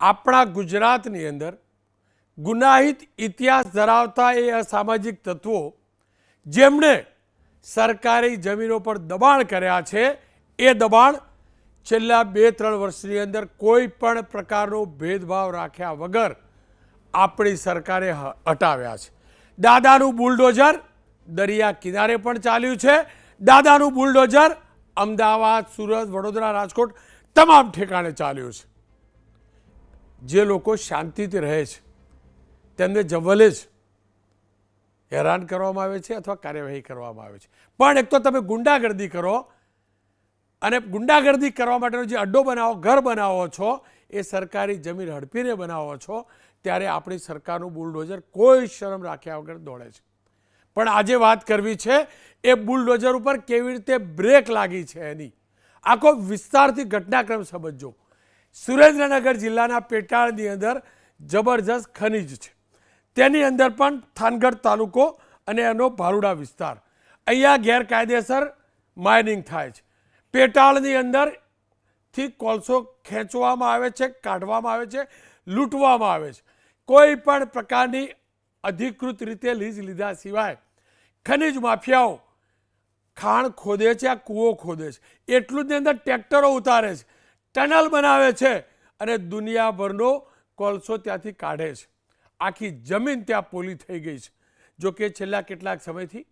આપણા ગુજરાતની અંદર ગુનાહિત ઇતિહાસ ધરાવતા એ અસામાજિક તત્વો જેમણે સરકારી જમીનો પર દબાણ કર્યા છે, એ દબાણ છેલ્લા બે ત્રણ વર્ષની અંદર કોઈ પણ પ્રકારનો ભેદભાવ રાખ્યા વગર આપણી સરકારે હટાવ્યા છે. દાદાનું બુલડોઝર દરિયા કિનારે પણ ચાલ્યું છે. દાદાનું બુલડોઝર અમદાવાદ, સુરત, વડોદરા, રાજકોટ તમામ ઠેકાણે ચાલ્યું છે. જે લોકો શાંતિથી રહે છે, તેમને જવલે જ હેરાન કરવામાં આવે છે અથવા કાર્યવાહી કરવામાં આવે છે. પણ એક તો તમે ગુંડાગર્દી કરો અને ગુંડાગર્દી કરવા માટેનો જે અડ્ડો બનાવો, ઘર બનાવો છો, એ સરકારી જમીન હડપીને બનાવો છો, ત્યારે આપણી સરકારનું બુલડોઝર કોઈ શરમ રાખ્યા વગર દોડે છે. પણ આજે વાત કરવી છે, એ બુલડોઝર ઉપર કેવી રીતે બ્રેક લાગી છે એની? આખો વિસ્તારથી ઘટનાક્રમ સમજજો. સુરેન્દ્રનગર જિલ્લાના પેટાળની અંદર જબરજસ્ત ખનિજ છે. તેની અંદર પણ થાનગઢ તાલુકો અને એનો ભારુડા વિસ્તાર. અહીંયા ગેરકાયદેસર માઇનિંગ થાય છે. પેટાળની અંદરથી કોલસો ખેંચવામાં આવે છે, કાઢવામાં આવે છે, લૂંટવામાં આવે છે. કોઈ પણ પ્રકારની અધિકૃત રીતે લીઝ લીધા સિવાય ખનિજ માફિયાઓ ખાણ ખોદે છે, આ કૂવો ખોદે છે. એટલું જ અંદર ટ્રેક્ટરો ઉતારે છે. ટનલ બનાવે છે અને દુનિયાભરનો કોલસો ત્યાંથી કાઢે છે. આખી જમીન ત્યાં પોલી થઈ ગઈ છે. જો કે છેલ્લા કેટલાક સમયથી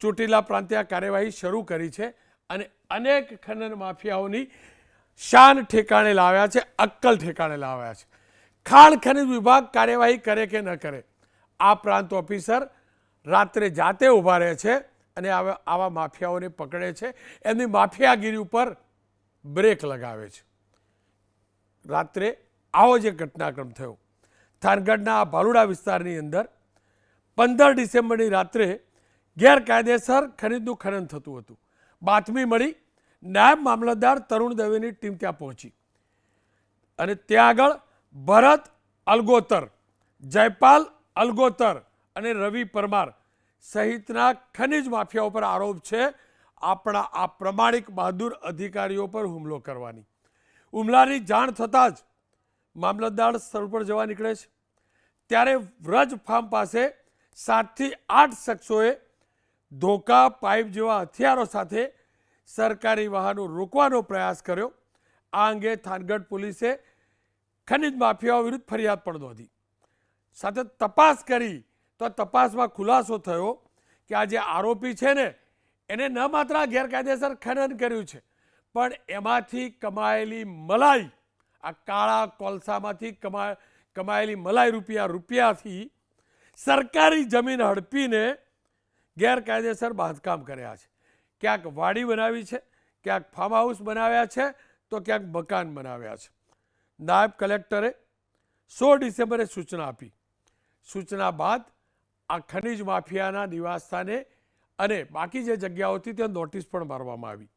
ચોટીલા પ્રાંતે આ કાર્યવાહી શરૂ કરી છે અને અનેક ખનન માફિયાઓની શાન ઠેકાણે લાવ્યા છે, અક્કલ ઠેકાણે લાવ્યા છે. ખાણ ખનિજ વિભાગ કાર્યવાહી કરે કે ન કરે, આ પ્રાંત ઓફિસર રાત્રે જાતે ઊભા રહે છે અને આવા આવા માફિયાઓને પકડે છે. એમની માફિયાગીરી ઉપર બ્રેક લગાવે છે. રાત્રે આવો જ એક ઘટનાક્રમ થયો. થાનગઢના ભાલુડા વિસ્તારની અંદર પંદર ડિસેમ્બરની રાત્રે ગેરકાયદેસર ખનીજનું ખનન થતું હતું. બાતમી મળી નાયબ મામલતદાર તરુણ દવેની ટીમ ત્યાં પહોંચી. અને ત્યાં આગળ ભરત અલગોતર, જયપાલ અલગોતર અને રવિ પરમાર સહિતના ખનિજ માફિયા ઉપર આરોપ છે આપણા આ પ્રમાણિક બહાદુર અધિકારીઓ પર હુમલો કરવાની. હુમલાની જાણ થતાં જ મામલતદાર સ્થળ પર જવા નીકળે છે. ત્યારે વ્રજ ફાર્મ પાસે સાતથી આઠ શખ્સોએ ધોકા, પાઇપ જેવા હથિયારો સાથે સરકારી વાહનો રોકવાનો પ્રયાસ કર્યો. આ અંગે થાનગઢ પોલીસે ખનિજ માફિયાઓ વિરુદ્ધ ફરિયાદ પણ નોંધી. સાથે તપાસ કરી તો તપાસમાં ખુલાસો થયો કે આ જે આરોપી છે ને એને ન માત્ર ગેરકાયદેસર ખનન કર્યું છે, પણ એમાંથી કમાયેલી મલાઈ, આ કાળા કોલસામાંથી કમા કમાયેલી મલાઈ રૂપિયા, રૂપિયાથી સરકારી જમીન હડપીને ગેરકાયદેસર બાંધકામ કર્યા છે. ક્યાંક વાડી બનાવી છે, ક્યાંક ફાર્મ હાઉસ બનાવ્યા છે, તો ક્યાંક મકાન બનાવ્યા છે. નાયબ કલેક્ટરે સોળ ડિસેમ્બરે સૂચના આપી. સૂચના બાદ આ ખનિજ માફિયાના નિવાસસ્થાને અને બાકી જે જગ્યાઓ હતી ત્યાં નોટિસ પણ મારવામાં આવી.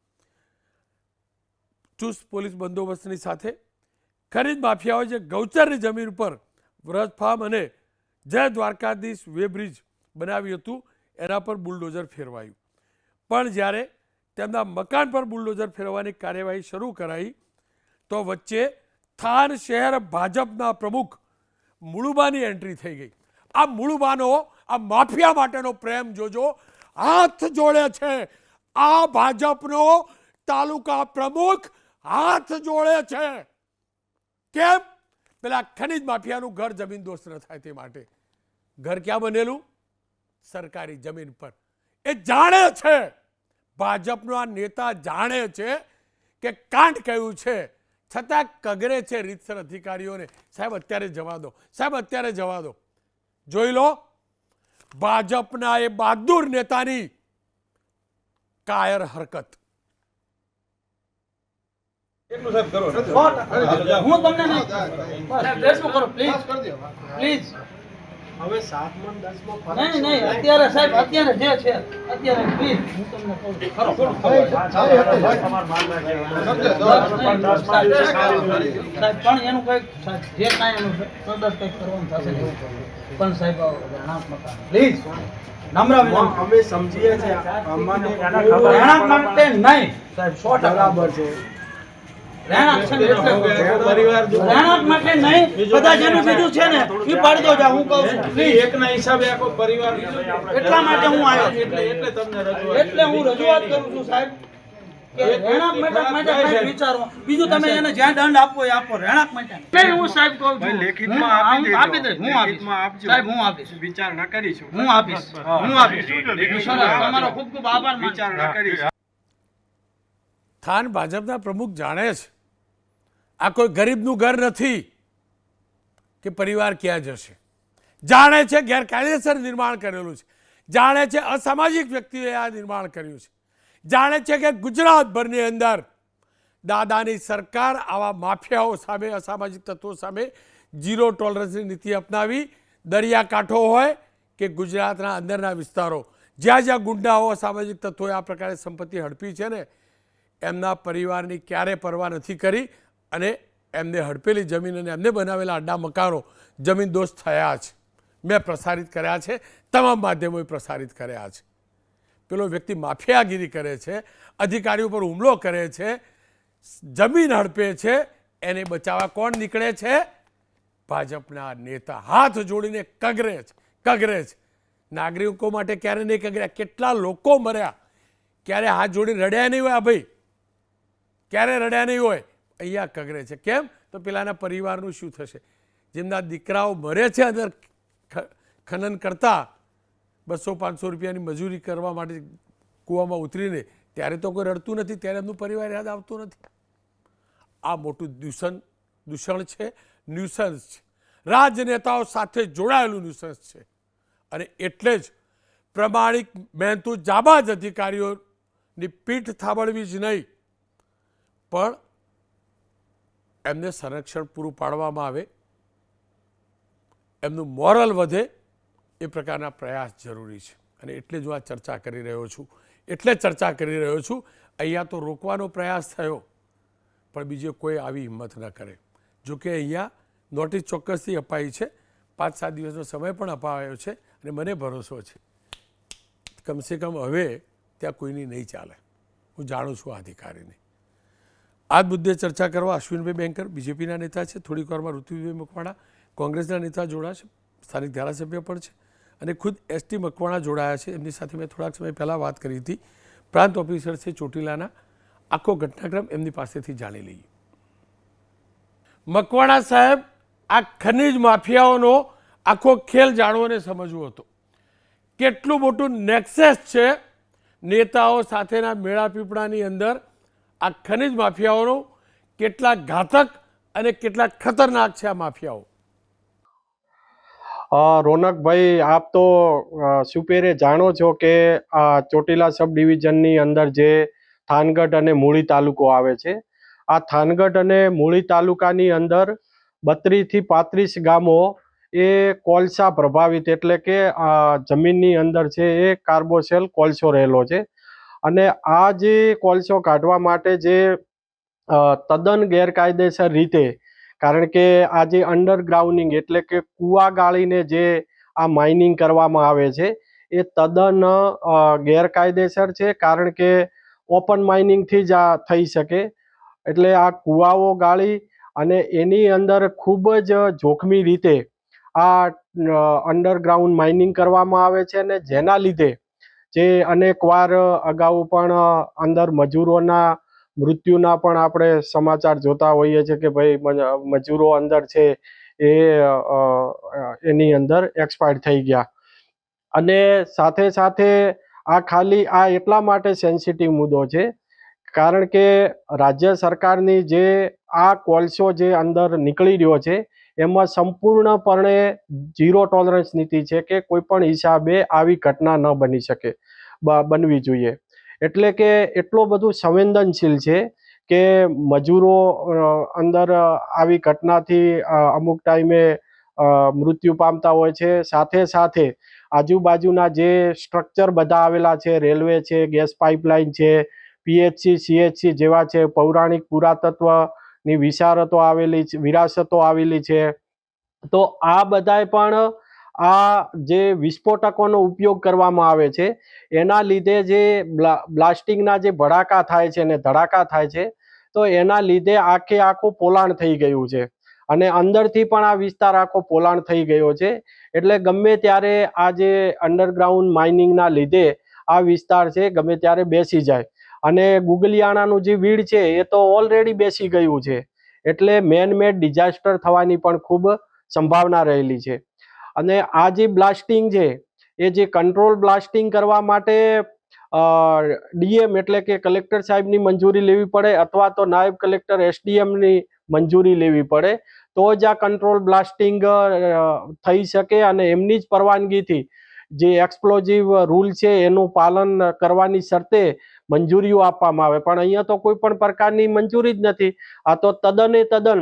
ચુસ્ત પોલીસ બંદોબસ્તની સાથે ખરીદ માફિયાઓ જે ગૌચરની જમીન ઉપર વ્રજ ફાર્મ અને જય દ્વારકાધીશ વે બ્રિજ બનાવ્યું હતું, એના પર બુલડોઝર ફેરવાયું. પણ જ્યારે તેમના મકાન પર બુલડોઝર ફેરવવાની કાર્યવાહી શરૂ કરાઈ, તો વચ્ચે થાન શહેર ભાજપના પ્રમુખ મુળુબાની એન્ટ્રી થઈ ગઈ. આ મુળુબાનો, આ માફિયા માટેનો પ્રેમ જોજો હાથ જોડે છે. આ ભાજપનો તાલુકા પ્રમુખ હાથ જોડે છે. કેમ? પેલા ખનિજ માફિયાનું ઘર જમીન દોસ્ત ન થાય તે માટે. ઘર ક્યાં બનેલું? સરકારી જમીન પર. એ જાણે છે. ભાજપનો આ નેતા જાણે છે કે કાંડ કહ્યું છે. છતાં કગરે છે રીતસર અધિકારીઓને. સાહેબ, અત્યારે જવા દો. સાહેબ, અત્યારે જવા દો. જોઈ લો. ભાજપના એ બહાદુર નેતાની કાયર હરકત. હું તમને નહીં. પ્લીઝ પ્લીઝ હવે સાત મણ દસ નહીં નહીં અત્યારે સાહેબ અત્યારે જે છે અત્યારે પ્લીઝ હું તમને કહું છું. ખરો સાહેબ પણ એનું કંઈક સાહેબ, જે કાંઈ એનું છે, તરત કંઈક કરવાનું થશે એવું પણ સાહેબ મકાન. પ્લીઝ નમ્ર વિનંતી. અમે સમજીએ છીએ અમને માટે નહીં. સાહેબ સો ટકા. બરાબર છે. રહેણાંક માટે નહીં બધા જેનું બીજું છે ને એ પાડી દો હું કહું છું એકના હિસાબે આખો પરિવાર એટલા માટે હું આવ્યો. એટલે એટલે તમને એટલે હું રજૂઆત કરું છું સાહેબ કે રહેણાંક માટે માટે કંઈક વિચારો. બીજું તમે એને જ્યાં દંડ આપવો એ આપો રહેણાંક માટે. હું સાહેબ કહું છું. લેખિતમાં આપી દેજો. દઈશ હું આપીશ. સાહેબ હું આપીશ. વિચારણા કરીશું. હું આપીશ. હું. આપીશ. તમારો ખૂબ ખૂબ આભાર વિચારણા કરીશું. થાન ભાજપના પ્રમુખ જાણે છે. આ કોઈ ગરીબનું ઘર નથી કે પરિવાર ક્યાં જશે. જાણે છે ગેરકાયદેસર નિર્માણ કરેલું છે. જાણે છે અસામાજિક વ્યક્તિએ આ નિર્માણ કર્યું છે. જાણે છે કે ગુજરાતભરની અંદર દાદાની સરકાર આવા માફિયાઓ સામે, અસામાજિક તત્વો સામે ઝીરો ટોલરન્સની નીતિ અપનાવી. દરિયાકાંઠો હોય કે ગુજરાતના અંદરના વિસ્તારો. જ્યાં જ્યાં ગુંડાઓ, અસામાજિક તત્વોએ આ પ્રકારે સંપત્તિ હડપી છે ને એમના પરિવારની ક્યારે પરવા નથી કરી અને એમને હડપેલી જમીન અને એમને બનાવેલા અડ્ડા મકાનો જમીન દોસ્ત થયા છે મેં પ્રસારિત કર્યા છે, તમામ માધ્યમોએ પ્રસારિત કર્યા છે. પેલો વ્યક્તિ માફિયાગીરી કરે છે અધિકારીઓ પર હુમલો કરે છે, જમીન હડપે છે, એને બચાવવા કોણ નીકળે છે? ભાજપના નેતા. હાથ જોડીને કગરે છે કગરે છે નાગરિકો માટે ક્યારે નહીં કગર્યા? કેટલા લોકો મર્યા? ક્યારે હાથ જોડી રડ્યા નહીં હોય આ ભાઈ? ક્યારે રડ્યા નહીં હોય? અહીંયા કગરે છે. કેમ? તો પેલાના પરિવારનું શું થશે? જેમના દીકરાઓ મરે છે અંદર ખનન કરતા, બસો પાંચસો રૂપિયાની મજૂરી કરવા માટે કૂવામાં ઉતરીને, ત્યારે તો કોઈ રડતું નથી, ત્યારે એમનું પરિવાર યાદ આવતું નથી. આ મોટું દૂષણ દૂષણ છે ન્યુસન્સ છે. રાજનેતાઓ સાથે જોડાયેલું ન્યુસન્સ છે. અને એટલે જ પ્રમાણિક મહેનતુ જાબાજ અધિકારીઓની પીઠ થાબડવી જ નહીં. પણ એમને સંરક્ષણ પૂરું પાડવામાં આવે, એમનું મોરલ વધે એ પ્રકારના પ્રયાસ જરૂરી છે. અને એટલે જ હું આ ચર્ચા કરી રહ્યો છું. એટલે ચર્ચા કરી રહ્યો છું. અહીંયા તો રોકવાનો પ્રયાસ થયો, પણ બીજે કોઈ આવી હિંમત ન કરે. જો કે અહીંયા નોટિસ ચોક્કસથી અપાઈ છે. પાંચ સાત દિવસનો સમય પણ અપાયો છે અને મને ભરોસો છે. કમસે કમ હવે ત્યાં કોઈની નહીં ચાલે. હું જાણું છું આ અધિકારીને. આ મુદ્દે ચર્ચા કરવા અશ્વિનભાઈ બેંકર બીજેપીના નેતા છે, થોડીક વારમાં ઋતુભાઈ મકવાણા, કોંગ્રેસના નેતા જોડાશે સ્થાનિક ધારાસભ્ય પણ છે અને ખુદ એસટી મકવાણા જોડાયા છે. એમની સાથે મેં થોડાક સમય પહેલાં વાત કરી હતી. પ્રાંત ઓફિસર છે ચોટીલાના. આખો ઘટનાક્રમ એમની પાસેથી જાણી લઈએ. મકવાણા સાહેબ, આ ખનિજ માફિયાઓનો આખો ખેલ જાણવો અને સમજવો હતો. કેટલું મોટું નેક્સેસ છે નેતાઓ સાથેના મેળાપીપળાની અંદર આ ખનિજ માફિયાઓનો કેટલા ઘાતક અને કેટલા ખતરનાક છે આ માફિયાઓ. રોનકભાઈ, આપ તો સુપેરે જાણો છો કે આ ચોટીલા સબ ડિવિઝનની અંદર જે થાનગઢ અને મૂળી તાલુકો આવે છે, આ થાનગઢ અને મૂળી તાલુકાની અંદર બત્રીસથી પાંત્રીસ ગામો એ કોલસા પ્રભાવિત એટલે કે આ જમીનની અંદર છે એ કાર્બોસેલ કોલસો રહેલો છે. અને આ જે કોલસો કાઢવા માટે જે તદ્દન ગેરકાયદેસર રીતે, કારણ કે આ જે અંડરગ્રાઉન્ડિંગ એટલે કે કૂવા ગાળીને જે આ માઇનિંગ કરવામાં આવે છે, એ તદ્દન ગેરકાયદેસર છે, કારણ કે ઓપન માઇનિંગથી જ આ થઈ શકે. એટલે આ કૂવાઓ ગાળી અને એની અંદર ખૂબ જ જોખમી રીતે આ અંડરગ્રાઉન્ડ માઇનિંગ કરવામાં આવે છે અને જેના લીધે જે અનેકવાર અગાઉ પણ અંદર મજૂરોના, મૃત્યુના પણ આપણે સમાચાર જોતા હોઈએ છીએ કે ભાઈ મજૂરો અંદર છે એ એની અંદર એક્સપાયર થઈ ગયા. અને સાથે સાથે આ ખાલી, આ એટલા માટે સેન્સિટિવ મુદ્દો છે, કારણ કે રાજ્ય સરકારની જે આ કોલસો જે અંદર નીકળી રહ્યો છે, એમાં સંપૂર્ણપણે ઝીરો ટોલરન્સ નીતિ છે કે કોઈ પણ હિસાબે આવી ઘટના ન બની શકે. બનવી જોઈએ. એટલે કે એટલો બધું સંવેદનશીલ છે કે મજૂરો અંદર આવી ઘટનાથી અમુક ટાઈમે મૃત્યુ પામતા હોય છે. સાથે સાથે આજુબાજુના જે સ્ટ્રક્ચર બધા આવેલા છે, રેલવે છે, ગેસ પાઇપલાઇન છે, પીએચસી, સીએચસી જેવા છે, પૌરાણિક પુરાતત્વની વિશારતો આવેલી છે, વિરાસતો આવેલી છે. તો આ બધાય પણ આ જે વિસ્ફોટકોનો ઉપયોગ કરવામાં આવે છે, એના લીધે જે બ્લા- બ્લાસ્ટિંગના જે ભડાકા થાય છે અને ધડાકા થાય છે, તો એના લીધે આખે આખું પોલાણ થઈ ગયું છે. અને અંદરથી પણ આ વિસ્તાર આખો પોલાણ થઈ ગયો છે. એટલે ગમે ત્યારે આ જે અંડરગ્રાઉન્ડ માઇનિંગના લીધે આ વિસ્તાર છે, ગમે ત્યારે બેસી જાય. અને ગુગલિયાણાનું જે વીડ છે, એ તો ઓલરેડી બેસી ગયું છે. એટલે મેન મેડ ડિઝાસ્ટર થવાની પણ ખૂબ સંભાવના રહેલી છે. અને આ જે બ્લાસ્ટિંગ છે, એ જે કંટ્રોલ બ્લાસ્ટિંગ કરવા માટે ડીએમ એટલે કે કલેક્ટર સાહેબની મંજૂરી લેવી પડે અથવા તો નાયબ કલેક્ટર એસડીએમની મંજૂરી લેવી પડે, તો જ આ કંટ્રોલ બ્લાસ્ટિંગ થઈ શકે અને એમની જ પરવાનગીથી જે એક્સપ્લોઝિવ રૂલ છે એનું પાલન કરવાની શરતે મંજૂરીઓ આપવામાં આવે. પણ અહીંયા તો કોઈ પણ પ્રકારની મંજૂરી જ નથી. આ તો તદ્દને તદ્દન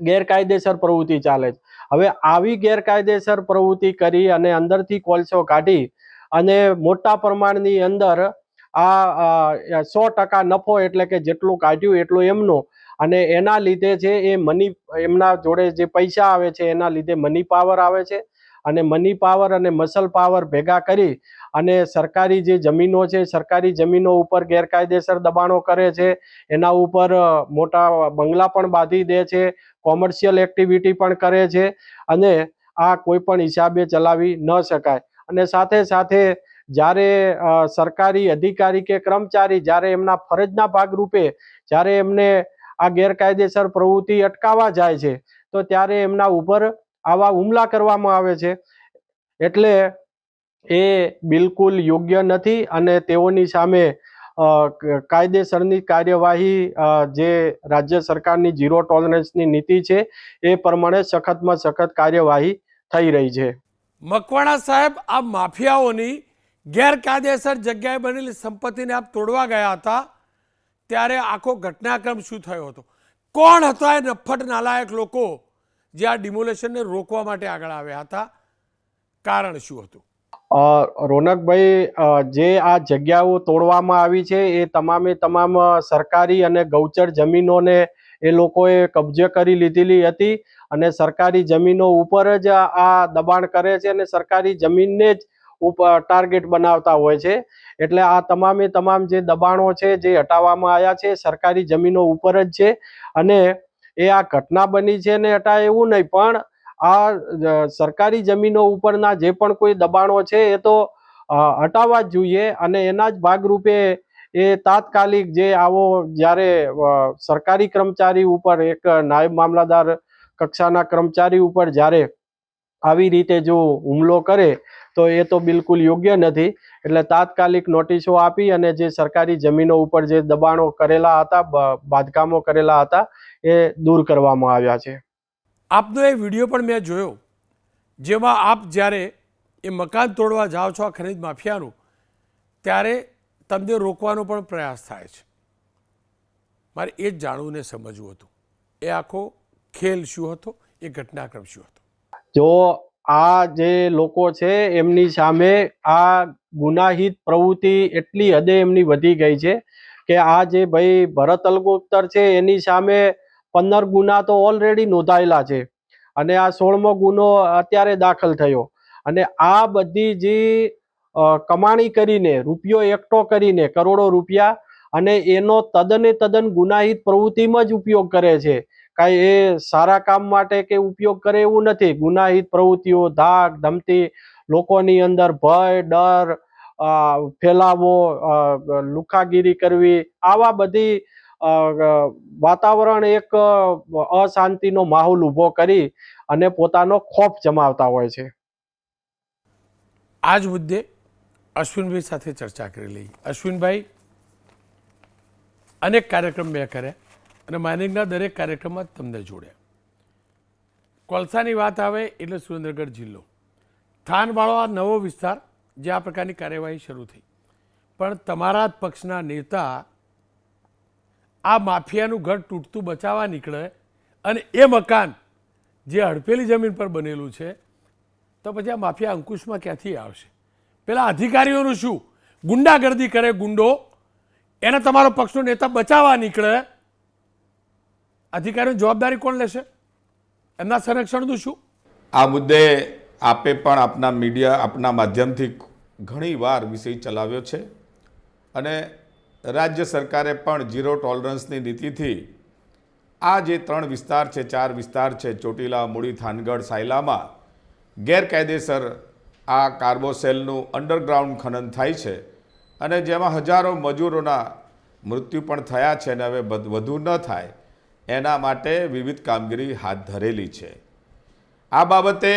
ગેરકાયદેસર પ્રવૃત્તિ ચાલે છે. હવે આવી ગેરકાયદેસર પ્રવૃત્તિ કરી અને અંદરથી કોલસો કાઢી અને મોટા પ્રમાણની અંદર આ સો ટકા નફો એટલે કે જેટલું કાઢ્યું એટલું એમનું અને એના લીધે છે એ મની, એમના જોડે જે પૈસા આવે છે એના લીધે મની પાવર આવે છે અને મની પાવર અને મસલ પાવર ભેગા કરી અને સરકારી જે જમીનો છે, સરકારી જમીનો ઉપર ગેરકાયદેસર દબાણો કરે છે, એના ઉપર મોટા બંગલા પણ બાંધી દે છે કોમર્શિયલ એક્ટિવિટી પણ કરે છે અને આ કોઈ પણ હિસાબે ચલાવી ન શકાય. અને સાથે સાથે જ્યારે સરકારી અધિકારી કે કર્મચારી જ્યારે એમના ફરજના ભાગરૂપે જ્યારે એમને આ ગેરકાયદેસર પ્રવૃત્તિ અટકાવવા જાય છે, તો ત્યારે એમના ઉપર આવા હુમલા કરવામાં આવે છે. એટલે એ બિલકુલ યોગ્ય નથી અને તેઓની સામે કાયદેસરની કાર્યવાહી જે રાજ્ય સરકારની ઝીરો ટોલરન્સની નીતિ છે, એ પ્રમાણે સખતમાં સખત કાર્યવાહી થઈ રહી છે. મકવાણા સાહેબ, આ માફિયાઓની ગેરકાયદેસર જગ્યાએ બનેલી સંપત્તિને આપ તોડવા ગયા હતા, ત્યારે આખો ઘટનાક્રમ શું થયો હતો? કોણ હતા એ નફટ નાલાયક લોકો જે આ ડિમોલેશનને રોકવા માટે આગળ આવ્યા હતા? કારણ શું હતું? રોનકભાઈ જે આ જગ્યાઓ તોડવામાં આવી છે એ તમામે તમામ સરકારી અને ગૌચર જમીનોને એ લોકોએ કબજે કરી લીધેલી હતી અને સરકારી જમીનો ઉપર જ આ દબાણ કરે છે અને સરકારી જમીનને જ ટાર્ગેટ બનાવતા હોય છે. એટલે આ તમામે તમામ જે દબાણો છે, જે હટાવવામાં આવ્યા છે, સરકારી જમીનો ઉપર જ છે અને એ આ ઘટના બની છે ને હટાય એવું નહીં, પણ આ સરકારી જમીનો ઉપરના જે પણ કોઈ દબાણો છે એ તો હટાવવા જ જોઈએ અને એના જ ભાગરૂપે એ તાત્કાલિક જે આવો જ્યારે સરકારી કર્મચારી ઉપર એક નાયબ મામલાદાર કક્ષાના કર્મચારી ઉપર જ્યારે આવી રીતે જો હુમલો કરે, તો એ તો બિલકુલ યોગ્ય નથી. એટલે તાત્કાલિક નોટિસો આપી અને જે સરકારી જમીનો ઉપર જે દબાણો કરેલા હતા બાંધકામો કરેલા હતા, એ દૂર કરવામાં આવ્યા છે. આપનો એ વીડિયો પણ મેં જોયો, જેમાં આપ જ્યારે એ મકાન તોડવા જાઓ છો આ ખનિજ માફિયાનું, ત્યારે તમને રોકવાનો પણ પ્રયાસ થાય છે. મારે એ જ જાણવું ને સમજવું હતું. એ આખો ખેલ શું હતો? એ ઘટનાક્રમ શું હતો? જો આ જે લોકો છે, એમની સામે આ ગુનાહિત પ્રવૃત્તિ એટલી હદે એમની વધી ગઈ છે કે આ જે ભાઈ ભરત અલગોત્તર છે, એની સામે પંદર ગુના તો ઓલરેડી નોંધાયેલા છે. અને આ સોળમો ગુનો અત્યારે દાખલ થયો. અને આ બધી જે કમાણી કરીને, રૂપિયો એકઠો કરીને, કરોડો રૂપિયા અને એનો તદ્દને તદ્દન ગુનાહિત પ્રવૃત્તિમાં જ ઉપયોગ કરે છે. કાંઈ એ સારા કામ માટે કે ઉપયોગ કરે એવું નથી. ગુનાહિત પ્રવૃત્તિઓ, ધાક, ધમતી, લોકોની અંદર ભય, ડર ફેલાવો લુખાગીરી કરવી, આવા બધી વાતાવરણ એક અશાંતિનો માહોલ ઊભો કરી અને પોતાનો ખોફ જમાવતા હોય છે. આ જ મુદ્દે અશ્વિનભાઈ સાથે ચર્ચા કરી લઈ અશ્વિનભાઈ, અનેક કાર્યક્રમ મેં કર્યા અને માઇનિંગના દરેક કાર્યક્રમમાં તમને જોડ્યા. કોલસાની વાત આવે એટલે સુરેન્દ્રગઢ જિલ્લો. થાનવાળો આ નવો વિસ્તાર જે આ પ્રકારની કાર્યવાહી શરૂ થઈ. પણ તમારા જ પક્ષના નેતા આ માફિયાનું ઘર તૂટતું બચાવવા નીકળે અને એ મકાન જે હડપેલી જમીન પર બનેલું છે, તો પછી આ માફિયા અંકુશમાં ક્યાંથી આવશે? પેલા અધિકારીઓનું શું? ગુંડાગર્દી કરે ગુંડો, એને તમારો પક્ષનો નેતા બચાવવા નીકળે. અધિકારીઓની જવાબદારી કોણ લેશે? એમના સંરક્ષણનું શું? આ મુદ્દે આપે પણ આપના મીડિયા, આપના માધ્યમથી ઘણી વાર વિષય ચલાવ્યો છે અને રાજ્ય સરકારે પણ ઝીરો ટોલરન્સની નીતિથી આ જે ત્રણ વિસ્તાર છે, ચાર વિસ્તાર છે, ચોટીલા મૂળી થાનગઢ, સાયલામાં ગેરકાયદેસર આ કાર્બોસેલનું અંડરગ્રાઉન્ડ ખનન થાય છે અને જેમાં હજારો મજૂરોના મૃત્યુ પણ થયા છે અને હવે વધુ ન થાય, એના માટે વિવિધ કામગીરી હાથ ધરેલી છે. આ બાબતે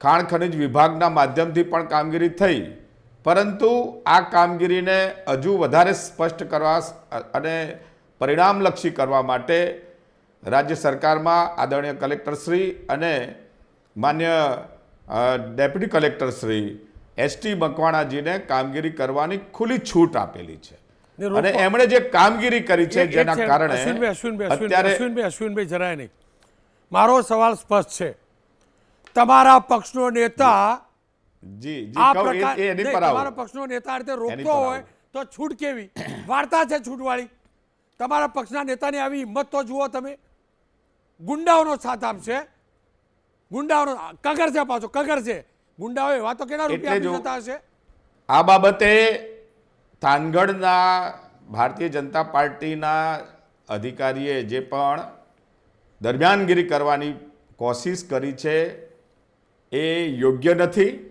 ખાણ ખનિજ વિભાગના માધ્યમથી પણ કામગીરી થઈ પરંતુ આ કામગીરીને હજુ વધારે સ્પષ્ટ કરવા અને પરિણામલક્ષી કરવા માટે રાજ્ય સરકારમાં આદરણીય કલેક્ટરશ્રી અને માન્ય ડેપ્યુટી કલેક્ટરશ્રી એસટી મકવાણાજીને કામગીરી કરવાની ખુલ્લી છૂટ આપેલી છે. અને એમણે જે કામગીરી કરી છે જેના કારણે અશ્વિનભાઈ અશ્વિનભાઈ જરાય નહીં. મારો સવાલ સ્પષ્ટ છે. તમારા પક્ષનો નેતા જી જી પ્રકાર. તમારા પક્ષનો નેતા રીતે રોકતો હોય તો છૂટ કેવી? વાર્તા છે છૂટવાળી. તમારા પક્ષના નેતાની આવી હિંમત તો જુઓ તમે. ગુંડાઓનો સાથ આપશે ગુંડાઓનો કગર છે પાછો કગર છે. ગુંડાઓ એવા તો રૂપિયા જતા હશે? આ બાબતે થાનગઢના ભારતીય જનતા પાર્ટીના અધિકારીએ જે પણ દરમિયાનગીરી કરવાની કોશિશ કરી છે એ યોગ્ય નથી.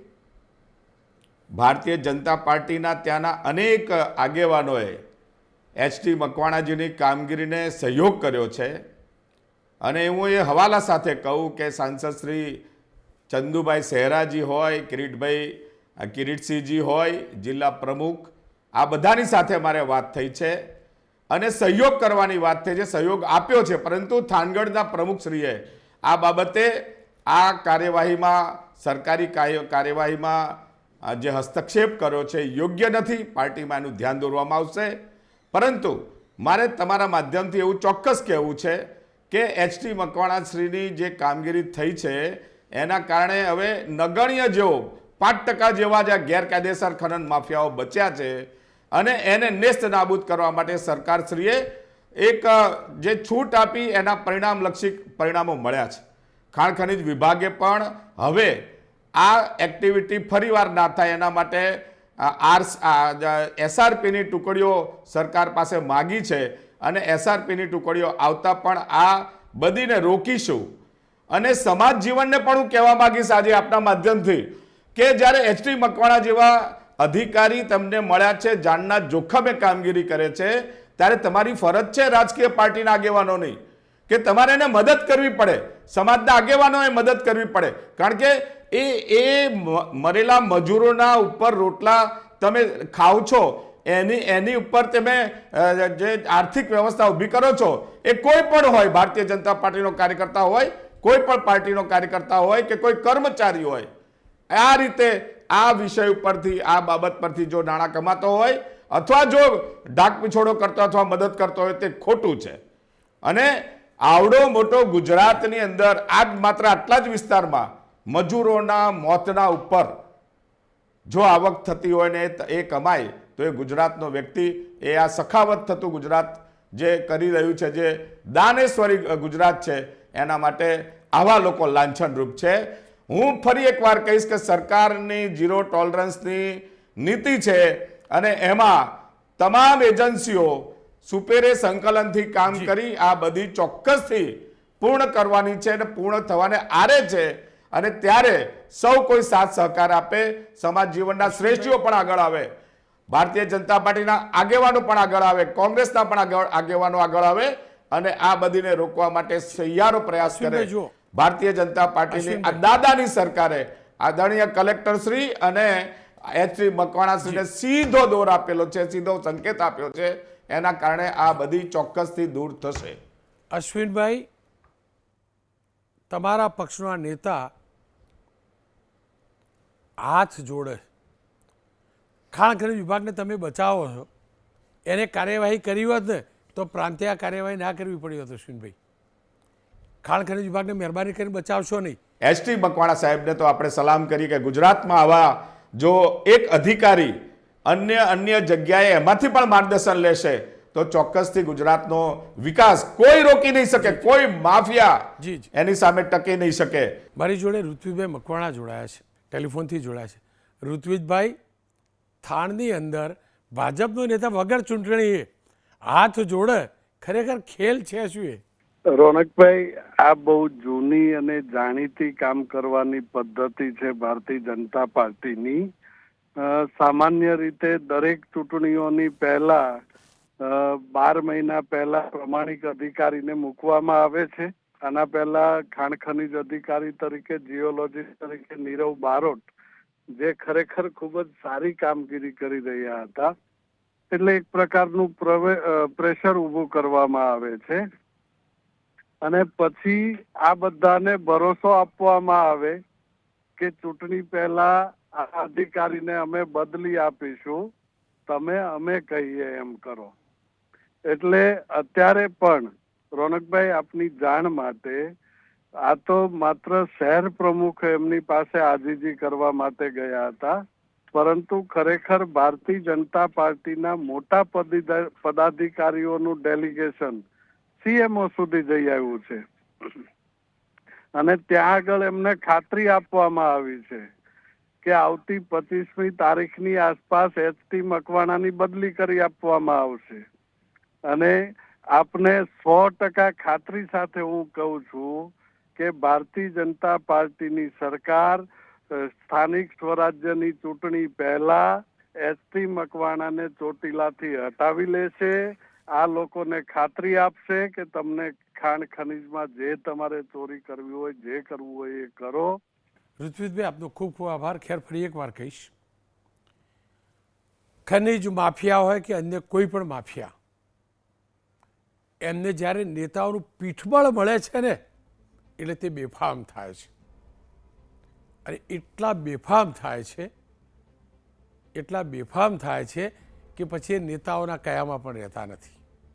ભારતીય જનતા પાર્ટીના ત્યાંના અનેક આગેવાનોએ એચટી મકવાણાજીની કામગીરીને સહયોગ કર્યો છે. અને હું એ હવાલા સાથે કહું કે સાંસદ શ્રી ચંદુભાઈ સહેરાજી હોય, કિરીટભાઈ કિરીટસિંહજી હોય, જિલ્લા પ્રમુખ, આ બધાની સાથે મારે વાત થઈ છે. અને સહયોગ કરવાની વાત થઈ છે, સહયોગ આપ્યો છે. પરંતુ થાનગઢના પ્રમુખશ્રીએ આ બાબતે આ કાર્યવાહીમાં, સરકારી કાર્ય- કાર્યવાહીમાં અ, જે હસ્તક્ષેપ કર્યો છે યોગ્ય નથી. પાર્ટીમાં એનું ધ્યાન દોરવામાં આવશે. પરંતુ મારે તમારા માધ્યમથી એવું ચોક્કસ કહેવું છે કે એચટી મકવાણાશ્રીની જે કામગીરી થઈ છે એના કારણે હવે નગણ્ય જેવો પાંચ ટકા જેવા જે આ ગેરકાયદેસર ખનન માફિયાઓ બચ્યા છે અને એને નેસ્ત નાબૂદ કરવા માટે સરકારશ્રીએ એક જે છૂટ આપી એના પરિણામલક્ષી પરિણામો મળ્યા છે. ખાણ ખનિજ વિભાગે પણ હવે આ એક્ટિવિટી ફરીવાર ના થાય એના માટે આર્સ એસઆરપીની ટુકડીઓ સરકાર પાસે માગી છે અને એસઆરપીની ટુકડીઓ આવતા પણ આ બધીને રોકીશું. અને સમાજ જીવનને પણ હું કહેવા માંગીશ આજે આપના માધ્યમથી કે જ્યારે એચટી મકવાણા જેવા અધિકારી તમને મળ્યા છે જાણના જોખમે કામગીરી કરે છે, ત્યારે તમારી ફરજ છે રાજકીય પાર્ટીના આગેવાનોની કે તમારે એને મદદ કરવી પડે. સમાજના આગેવાનોએ મદદ કરવી પડે. કારણ કે એ એ મરેલા મજૂરોના ઉપર રોટલા તમે ખાવ છો, એની એની ઉપર તમે જે આર્થિક વ્યવસ્થા ઊભી કરો છો, એ કોઈ પણ હોય, ભારતીય જનતા પાર્ટીનો કાર્યકર્તા હોય, કોઈ પણ પાર્ટીનો કાર્યકર્તા હોય કે કોઈ કર્મચારી હોય, આ રીતે આ વિષય ઉપરથી, આ બાબત પરથી જો નાણાં કમાતો હોય, અથવા જો ડાક પીછોડો કરતો અથવા મદદ કરતો હોય, તે ખોટું છે. અને આવડો મોટો ગુજરાતની અંદર આજ માત્ર આટલા જ વિસ્તારમાં મજૂરોના મોતના ઉપર જો આવક થતી હોય ને એ- કમાય તો એ ગુજરાતનો વ્યક્તિ એ આ સખાવત થતું ગુજરાત જે કરી રહ્યું છે જે દાનેશ્વરી ગુજરાત છે એના માટે આવા લોકો લાંછનરૂપ છે. હું ફરી એકવાર કહીશ કે સરકારની ઝીરો ટોલરન્સની નીતિ છે અને એમાં તમામ એજન્સીઓ સુપેરે સંકલનથી કામ કરી આ બધી ચોક્કસથી પૂર્ણ કરવાની છે અને પૂર્ણ થવાને આરે છે. અને ત્યારે સૌ કોઈ સાથ સહકાર આપે સમાજ જીવનના શ્રેષ્ઠીઓ પણ આગળ આવે. ભારતીય જનતા પાર્ટીના આગેવાનો પણ આગળ આવે કોંગ્રેસના પણ આગેવાનો આગળ આવે અને આ બધીને રોકવા માટે સહિયારો પ્રયાસ કરે. ભારતીય જનતા પાર્ટીની આ દાદાની સરકારે આદરણીય કલેક્ટર શ્રી અને એચસી મકવાણા શ્રીને સીધો દોર આપેલો છે સીધો સંકેત આપ્યો છે. એના કારણે આ બધી ચોક્કસથી દૂર થશે. અશ્વિનભાઈ તમારા પક્ષના નેતા હાથ જોડે. ખાણ ખનિજ વિભાગને તમે બચાવો છો. એને કાર્યવાહી કરી હોત ને તો પ્રાંતીય કાર્યવાહી ના કરવી પડી હોત અશ્વિનભાઈ. ખાણ ખનિજ વિભાગને મહેરબાની કરીને બચાવશો નહીં. એસટી મકવાણા સાહેબને તો આપણે સલામ કરી કે ગુજરાતમાં આવા જો એક અધિકારી અન્ય અન્ય જગ્યાએ એમાંથી પણ માર્ગદર્શન લેશે તો ચોક્કસથી ગુજરાતનો વિકાસ કોઈ રોકી નહીં શકે કોઈ માફિયા. એની સામે ટકી નહીં શકે. મારી જોડે ઋત્વિભાઈ મકવાણા જોડાયા છે. ટેલિફોનથી જોડાયા છે. ઋત્વિજભાઈ થાણની અંદર ભાજપનો નેતા વગર ચૂંટણીએ હાથ જોડે ખરેખર ખેલ છે શું એ? રોનકભાઈ, આ બહુ જૂની અને જાણીતી કામ કરવાની પદ્ધતિ છે ભારતીય જનતા પાર્ટીની. સામાન્ય રીતે દરેક ચૂંટણીઓની પહેલા બાર મહિના પહેલા પ્રમાણિક અધિકારીને મૂકવામાં આવે છે. આના પહેલા ખાણ ખનીજ અધિકારી તરીકે જીઓલોજીસ્ટ તરીકે નીરવ બારોટ, જે ખરેખર ખૂબ જ સારી કામગીરી કરી રહ્યા હતા. એટલે એક પ્રકારનું પ્રેશર ઊભું કરવામાં આવે છે. અને પછી આ બધાને ભરોસો આપવામાં આવે કે ચૂંટણી પહેલા આ અધિકારીને અમે બદલી આપીશું. તમે અમે કહીએ એમ કરો. એટલે અત્યારે પણ રોનકભાઈ, આપની જાણ માટે આ તો માત્ર શહેર પ્રમુખ એમની પાસે આજીજી કરવા માટે ગયા હતા, પરંતુ ખરેખર ભારતીય જનતા પાર્ટીના મોટા પદાધિકારીઓનું ડેલિગેશન સીએમઓ સુધી જઈ આવ્યું છે. અને ત્યાં આગળ એમને ખાતરી આપવામાં આવી છે કે આવતી પચીસમી તારીખની આસપાસ એચટી મકવાણાની બદલી કરી આપવામાં આવશે. અને આપને સો ટકા ખાતરી સાથે હું કહું છું કે ભારતીય જનતા પાર્ટીની સરકાર સ્થાનિક સ્વરાજ્યની ચૂંટણી પહેલા એસટી મકવાણાને ચોટીલાથી હટાવી લેશે. આ લોકોને ખાતરી આપશે કે તમને ખાણ ખનીજમાં જે તમારે ચોરી કરવી હોય, જે કરવું હોય એ કરો. ઋત્વિજભાઈ, આપનો ખૂબ ખૂબ આભાર. ખેર, ફરી એકવાર કહીશ. ખનીજ માફિયા હોય કે અન્ય કોઈ પણ માફિયા? એમને જ્યારે નેતાઓનું પીઠબળ મળે છે ને, એટલે તે બેફામ થાય છે. અને એટલા બેફામ થાય છે, એટલા બેફામ થાય છે કે પછી એ નેતાઓના કયામાં પણ રહેતા નથી.